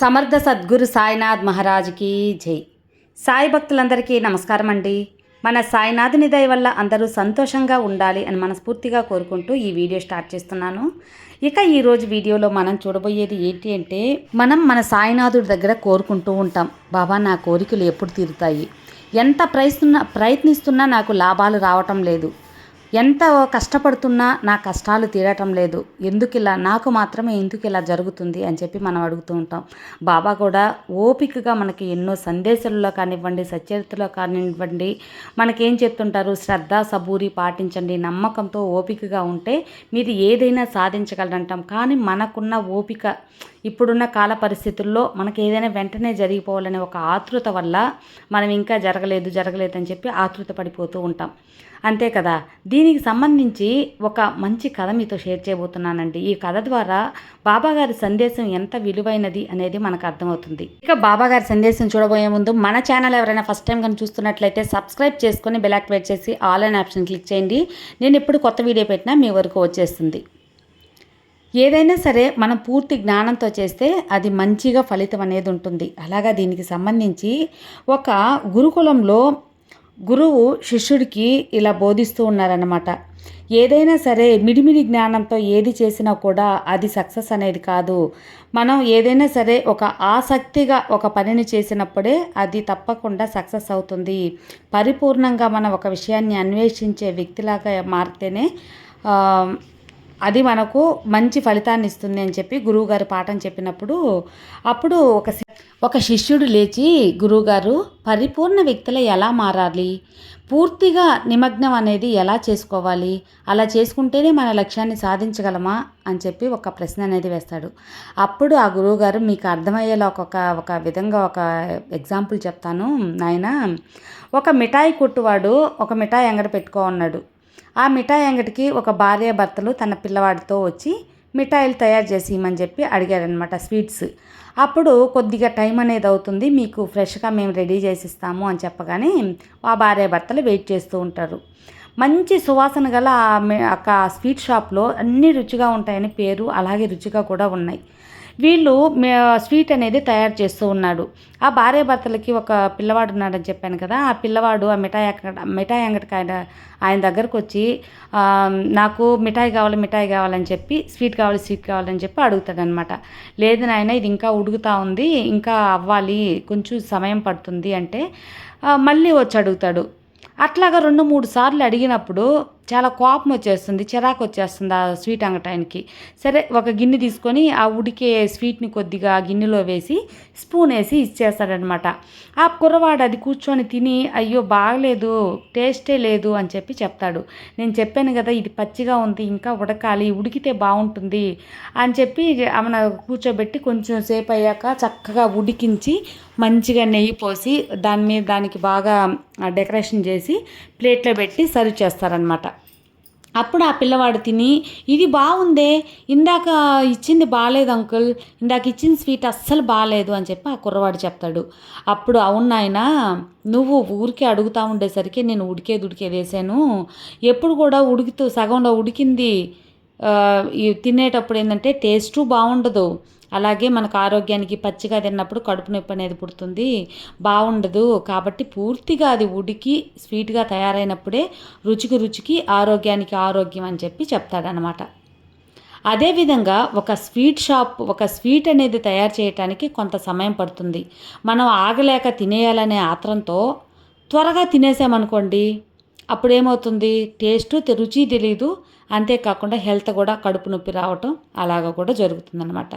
సమర్థ సద్గురు సాయినాథ్ మహారాజ్కి జై. సాయి భక్తులందరికీ నమస్కారం అండి. మన సాయినాథుని దయ వల్ల అందరూ సంతోషంగా ఉండాలి అని మనస్ఫూర్తిగా కోరుకుంటూ ఈ వీడియో స్టార్ట్ చేస్తున్నాను. ఇక ఈరోజు వీడియోలో మనం చూడబోయేది ఏంటి అంటే మనం మన సాయినాథుడి దగ్గర కోరుకుంటూ ఉంటాం బాబా నా కోరికలు ఎప్పుడు తీరుతాయి? ఎంత ప్రయత్న ప్రయత్నిస్తున్నా నాకు లాభాలు రావటం లేదు. ఎంత కష్టపడుతున్నా నా కష్టాలు తీరటం లేదు. ఎందుకు ఇలా నాకు మాత్రమే ఎందుకు ఇలా జరుగుతుంది అని చెప్పి మనం అడుగుతూ ఉంటాం. బాబా కూడా ఓపికగా మనకి ఎన్నో సందేశాలలో కానివ్వండి సచరితలో కానివ్వండి మనకేం చెప్తుంటారు? శ్రద్ధ సబూరి పాటించండి. నమ్మకంతో ఓపికగా ఉంటే మీరు ఏదైనా సాధించగలరంటాం. కానీ మనకున్న ఓపిక ఇప్పుడున్న కాల పరిస్థితుల్లో మనకి ఏదైనా వెంటనే జరిగిపోవాలనే ఒక ఆతృత వల్ల మనం ఇంకా జరగలేదు జరగలేదు అని చెప్పి ఆతృత పడిపోతూ ఉంటాం. అంతే కదా? దీనికి సంబంధించి ఒక మంచి కథ మీతో షేర్ చేయబోతున్నానండి. ఈ కథ ద్వారా బాబాగారి సందేశం ఎంత విలువైనది అనేది మనకు అర్థమవుతుంది. ఇక బాబాగారి సందేశం చూడబోయే ముందు మన ఛానల్ ఎవరైనా ఫస్ట్ టైం కానీ చూస్తున్నట్లయితే సబ్స్క్రైబ్ చేసుకొని బెల్ యాక్టివేట్ చేసి ఆల్ అండ్ ఆప్షన్ క్లిక్ చేయండి. నేను ఎప్పుడు కొత్త వీడియో పెట్టినా మీ వరకు వచ్చేస్తుంది. ఏదైనా సరే మనం పూర్తి జ్ఞానంతో చేస్తే అది మంచిగా ఫలితం అనేది ఉంటుంది. అలాగా దీనికి సంబంధించి ఒక గురుకులంలో గురువు శిష్యుడికి ఇలా బోధిస్తూ ఉన్నారన్నమాట. ఏదైనా సరే మిడిమిడి జ్ఞానంతో ఏది చేసినా కూడా అది సక్సెస్ అనేది కాదు. మనం ఏదైనా సరే ఒక ఆసక్తిగా ఒక పనిని చేసినప్పుడే అది తప్పకుండా సక్సెస్ అవుతుంది. పరిపూర్ణంగా మనం ఒక విషయాన్ని అన్వేషించే వ్యక్తిలాగా మారితేనే అది మనకు మంచి ఫలితాన్ని ఇస్తుంది అని చెప్పి గురువుగారు పాఠం చెప్పినప్పుడు అప్పుడు ఒక ఒక శిష్యుడు లేచి గురువుగారు పరిపూర్ణ వ్యక్తుల ఎలా మారాలి? పూర్తిగా నిమగ్నం అనేది ఎలా చేసుకోవాలి? అలా చేసుకుంటేనే మన లక్ష్యాన్ని సాధించగలమా? అని చెప్పి ఒక ప్రశ్న అనేది వేస్తాడు. అప్పుడు ఆ గురువుగారు మీకు అర్థమయ్యేలా ఒక ఒక విధంగా ఒక ఎగ్జాంపుల్ చెప్తాను. నాయన ఒక మిఠాయి కొట్టువాడు ఒక మిఠాయి అంగడి పెట్టుకో ఉన్నాడు ఆ మిఠాయి అంగడికి ఒక భార్య భర్తలు తన పిల్లవాడితో వచ్చి మిఠాయిలు తయారు చేసి ఇమ్మని చెప్పి అడిగారనమాట స్వీట్స్. అప్పుడు కొద్దిగా టైం అనేది అవుతుంది మీకు ఫ్రెష్గా మేము రెడీ చేసి ఇస్తాము అని చెప్పగానే ఆ భార్య భర్తలు వెయిట్ చేస్తూ ఉంటారు. మంచి సువాసన గల ఆ స్వీట్ షాప్లో అన్నీ రుచిగా ఉంటాయని పేరు అలాగే రుచిగా కూడా ఉన్నాయి. వీళ్ళు స్వీట్ అనేది తయారు చేస్తూ ఉన్నాడు. ఆ భార్య భర్తలకి ఒక పిల్లవాడు ఉన్నాడని చెప్పాను కదా ఆ పిల్లవాడు ఆ మిఠాయి అక్కడ మిఠాయి అంగడికి ఆయన ఆయన దగ్గరకు వచ్చి నాకు మిఠాయి కావాలి మిఠాయి కావాలని చెప్పి స్వీట్ కావాలి స్వీట్ కావాలని చెప్పి అడుగుతాడనమాట. లేదు నాయన ఇది ఇంకా ఉడుకుతా ఉంది ఇంకా అవ్వాలి కొంచెం సమయం పడుతుంది అంటే మళ్ళీ వచ్చి అడుగుతాడు. అట్లాగా రెండు మూడు సార్లు అడిగినప్పుడు చాలా కోపం వచ్చేస్తుంది చిరాకు వచ్చేస్తుంది ఆ స్వీట్ అంగటానికి. సరే ఒక గిన్నె తీసుకొని ఆ ఉడికే స్వీట్ని కొద్దిగా గిన్నెలో వేసి స్పూన్ వేసి ఇచ్చేస్తాడనమాట. ఆ కుర్రవాడు అది కూర్చొని తిని అయ్యో బాగలేదు టేస్టే లేదు అని చెప్పి చెప్తాడు. నేను చెప్పాను కదా ఇది పచ్చిగా ఉంది ఇంకా ఉడకాలి ఉడికితే బాగుంటుంది అని చెప్పి ఆమె కూర్చోబెట్టి కొంచెం సేపు అయ్యాక చక్కగా ఉడికించి మంచిగా నెయ్యి పోసి దాని మీద దానికి బాగా డెకరేషన్ చేసి ప్లేట్లో పెట్టి సర్వ్ చేస్తారనమాట. అప్పుడు ఆ పిల్లవాడు తిని ఇది బాగుందే ఇందాక ఇచ్చింది బాగాలేదు అంకుల్ ఇందాక ఇచ్చిన స్వీట్ అస్సలు బాగాలేదు అని చెప్పి ఆ కుర్రవాడు చెప్తాడు. అప్పుడు అవును నాయన నువ్వు ఊరికే అడుగుతూ ఉండేసరికి నేను ఉడికేది ఉడికేది వేసాను ఎప్పుడు కూడా ఉడుకుతూ సగంలో ఉడికింది తినేటప్పుడు ఏంటంటే టేస్టు బాగుండదు. అలాగే మనకు ఆరోగ్యానికి పచ్చిగా తిన్నప్పుడు కడుపు నొప్పి అనేది పుడుతుంది. బాగుండదు. కాబట్టి పూర్తిగా అది ఉడికి స్వీట్గా తయారైనప్పుడే రుచికి రుచికి ఆరోగ్యానికి ఆరోగ్యం అని చెప్పి చెప్తాడనమాట అదేవిధంగా ఒక స్వీట్ షాప్ ఒక స్వీట్ అనేది తయారు చేయటానికి కొంత సమయం పడుతుంది. మనం ఆగలేక తినేయాలనే ఆత్రంతో త్వరగా తినేసామనుకోండి అప్పుడేమవుతుంది? టేస్ట్ రుచి తెలీదు. అంతేకాకుండా హెల్త్ కూడా కడుపు నొప్పి రావటం అలాగ కూడా జరుగుతుందనమాట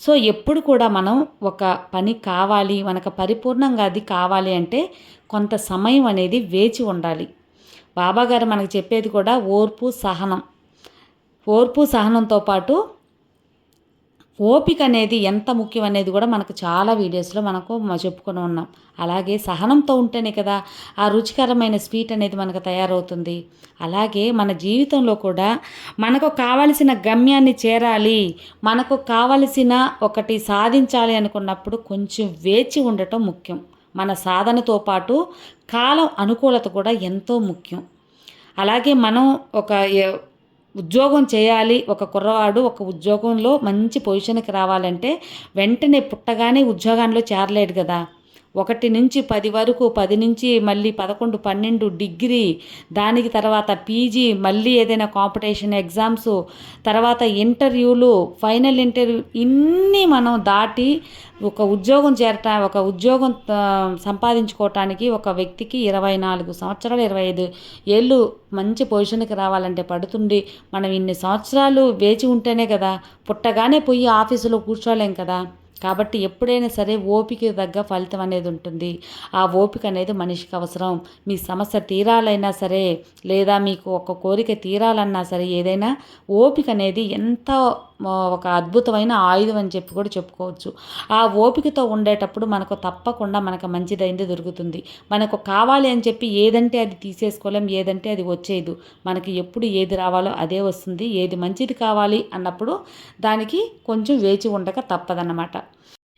సో ఎప్పుడు కూడా మనం ఒక పని కావాలి మనకు పరిపూర్ణంగా అది కావాలి అంటే కొంత సమయం అనేది వేచి ఉండాలి. బాబాగారు మనకు చెప్పేది కూడా ఓర్పు సహనం. ఓర్పు సహనంతో పాటు ఓపిక అనేది ఎంత ముఖ్యం అనేది కూడా మనకు చాలా వీడియోస్లో మనకు చెప్పుకొని ఉన్నాం. అలాగే సహనంతో ఉంటేనే కదా ఆ రుచికరమైన స్వీట్ అనేది మనకు తయారవుతుంది. అలాగే మన జీవితంలో కూడా మనకు కావలసిన గమ్యాన్ని చేరాలి మనకు కావలసిన ఒకటి సాధించాలి అనుకున్నప్పుడు కొంచెం వేచి ఉండటం ముఖ్యం. మన సాధనతో పాటు కాలం అనుకూలత కూడా ఎంతో ముఖ్యం. అలాగే మనం ఒక ఉద్యోగం చేయాలి ఒక కుర్రవాడు ఒక ఉద్యోగంలో మంచి పొజిషన్కి రావాలంటే వెంటనే పుట్టగానే ఉద్యోగాల్లో చేరలేడు కదా. ఒకటి నుంచి పది వరకు పది నుంచి మళ్ళీ పదకొండు పన్నెండు డిగ్రీ దానికి తర్వాత పీజీ మళ్ళీ ఏదైనా కాంపిటీషన్ ఎగ్జామ్స్ తర్వాత ఇంటర్వ్యూలు ఫైనల్ ఇంటర్వ్యూ ఇన్ని మనం దాటి ఒక ఉద్యోగం చేరట ఒక ఉద్యోగం సంపాదించుకోవటానికి ఒక వ్యక్తికి ఇరవై నాలుగు సంవత్సరాలు ఇరవై ఐదు ఏళ్ళు మంచి పొజిషన్కి రావాలంటే పడుతుంది. మనం ఇన్ని సంవత్సరాలు వేచి ఉంటేనే కదా పుట్టగానే పోయి ఆఫీసులో కూర్చోలేం కదా. కాబట్టి ఎప్పుడైనా సరే ఓపిక తగ్గ ఫలితం అనేది ఉంటుంది. ఆ ఓపిక అనేది మనిషికి అవసరం. మీ సమస్య తీరాలైనా సరే లేదా మీకు ఒక కోరిక తీరాలన్నా సరే ఏదైనా ఓపిక అనేది ఎంత ఒక అద్భుతమైన ఆయుధం అని చెప్పి కూడా చెప్పుకోవచ్చు. ఆ ఓపికతో ఉండేటప్పుడు మనకు తప్పకుండా మనకు మంచిదైంది దొరుకుతుంది. మనకు కావాలి అని చెప్పి ఏదంటే అది తీసేసుకోలేం ఏదంటే అది వచ్చేది మనకి ఎప్పుడు ఏది రావాలో అదే వస్తుంది. ఏది మంచిది కావాలి అన్నప్పుడు దానికి కొంచెం వేచి ఉండక తప్పదన్నమాట.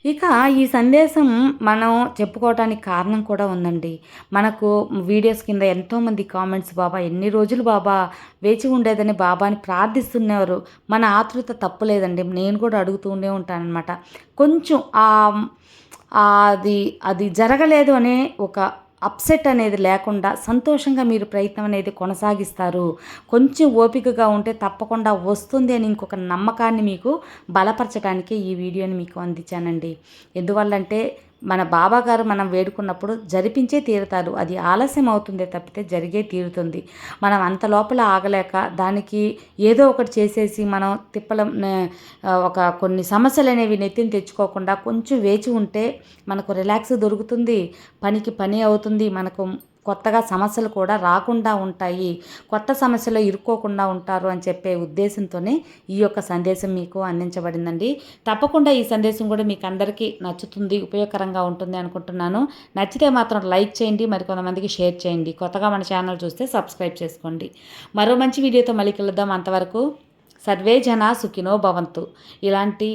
ఇక ఈ సందేశం మనం చెప్పుకోవడానికి కారణం కూడా ఉందండి. మనకు వీడియోస్ కింద ఎంతోమంది కామెంట్స్ బాబా ఎన్ని రోజులు బాబా వేచి ఉండేదని బాబాని ప్రార్థిస్తున్నారు. మన ఆతృత తప్పులేదండి. నేను కూడా అడుగుతూనే ఉంటానన్నమాట. కొంచెం అది అది జరగలేదు అనే ఒక అప్సెట్ అనేది లేకుండా సంతోషంగా మీరు ప్రయత్నం అనేది కొనసాగిస్తారు. కొంచెం ఓపికగా ఉంటే తప్పకుండా వస్తుంది అని ఇంకొక నమ్మకాన్ని మీకు బలపరచడానికి ఈ వీడియోని మీకు అందించానండి. ఎందువల్లంటే మన బాబాగారు మనం వేడుకున్నప్పుడు జరిపించే తీరుతారు. అది ఆలస్యం అవుతుందే తప్పితే జరిగే తీరుతుంది. మనం అంత లోపల ఆగలేక దానికి ఏదో ఒకటి చేసేసి మనం తిప్పలం ఒక కొన్ని సమస్యలు అనేవి నెత్తిని తెచ్చుకోకుండా కొంచెం వేచి ఉంటే మనకు రిలాక్స్ దొరుకుతుంది. పనికి పని అవుతుంది. మనకు కొత్తగా సమస్యలు కూడా రాకుండా ఉంటాయి. కొత్త సమస్యలో ఇరుక్కోకుండా ఉంటారు అని చెప్పే ఉద్దేశంతోనే ఈ యొక్క సందేశం మీకు అందించబడిందండి. తప్పకుండా ఈ సందేశం కూడా మీకు అందరికీ నచ్చుతుంది ఉపయోగకరంగా ఉంటుంది అనుకుంటున్నాను. నచ్చితే మాత్రం లైక్ చేయండి మరి కొంతమందికి షేర్ చేయండి. కొత్తగా మన ఛానల్ చూస్తే సబ్స్క్రైబ్ చేసుకోండి. మరో మంచి వీడియోతో మళ్ళీ కలుద్దాం. అంతవరకు సర్వే జన సుఖినో భవంతు. ఇలాంటి